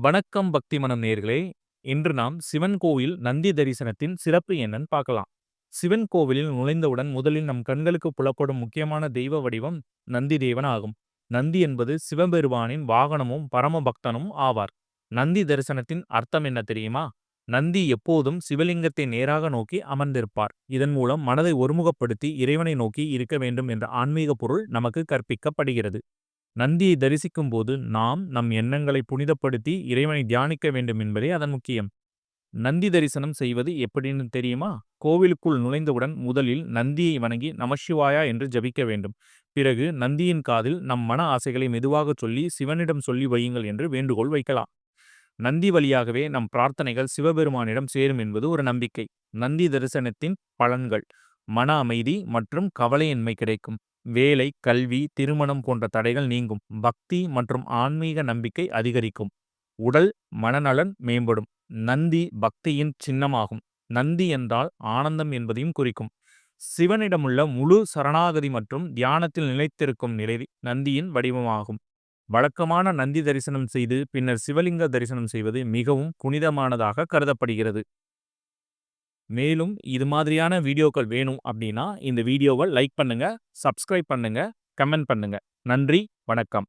வணக்கம் பக்தி மனம் நேர்களே. இன்று நாம் சிவன் கோவில் நந்தி தரிசனத்தின் சிறப்பு என்னன்னு பார்க்கலாம். சிவன் கோவிலில் நுழைந்தவுடன் முதலில் நம் கண்களுக்கு புலப்படும் முக்கியமான தெய்வ வடிவம் நந்தி தேவன் ஆகும். நந்தி என்பது சிவபெருமானின் வாகனமும் பரம பக்தனும் ஆவார். நந்தி தரிசனத்தின் அர்த்தம் என்ன தெரியுமா? நந்தி எப்போதும் சிவலிங்கத்தை நேராக நோக்கி அமர்ந்திருப்பார். இதன் மூலம் மனதை ஒருமுகப்படுத்தி இறைவனை நோக்கி இருக்க வேண்டும் என்ற ஆன்மீக பொருள் நமக்கு கற்பிக்கப்படுகிறது. நந்தியை தரிசிக்கும் போது நாம் நம் எண்ணங்களை புனிதப்படுத்தி இறைவனை தியானிக்க வேண்டும் என்பதே அதன் முக்கியம். நந்தி தரிசனம் செய்வது எப்படின்னு தெரியுமா? கோவிலுக்குள் நுழைந்தவுடன் முதலில் நந்தியை வணங்கி நமசிவாயா என்று ஜபிக்க வேண்டும். பிறகு நந்தியின் காதில் நம் மன ஆசைகளை மெதுவாக சொல்லி சிவனிடம் சொல்லி வையுங்கள் என்று வேண்டுகோள் வைக்கலாம். நந்தி வழியாகவே நம் பிரார்த்தனைகள் சிவபெருமானிடம் சேரும் என்பது ஒரு நம்பிக்கை. நந்தி தரிசனத்தின் பலன்கள் மன அமைதி மற்றும் கவலையின்மை கிடைக்கும். வேலை கல்வி திருமணம் போன்ற தடைகள் நீங்கும். பக்தி மற்றும் ஆன்மீக நம்பிக்கை அதிகரிக்கும். உடல் மனநலன் மேம்படும். நந்தி பக்தியின் சின்னமாகும். நந்தி என்றால் ஆனந்தம் என்பதையும் குறிக்கும். சிவனிடமுள்ள முழு சரணாகதி மற்றும் தியானத்தில் நிலைத்திருக்கும் நிலை நந்தியின் வடிவமாகும். வழக்கமான நந்தி தரிசனம் செய்து பின்னர் சிவலிங்க தரிசனம் செய்வது மிகவும் புனிதமானதாக கருதப்படுகிறது. மேலும் இது மாதிரியான வீடியோக்கள் வேணும் அப்படின்னா இந்த வீடியோவை லைக் பண்ணுங்க சப்ஸ்கிரைப் பண்ணுங்க கமெண்ட் பண்ணுங்க. நன்றி வணக்கம்.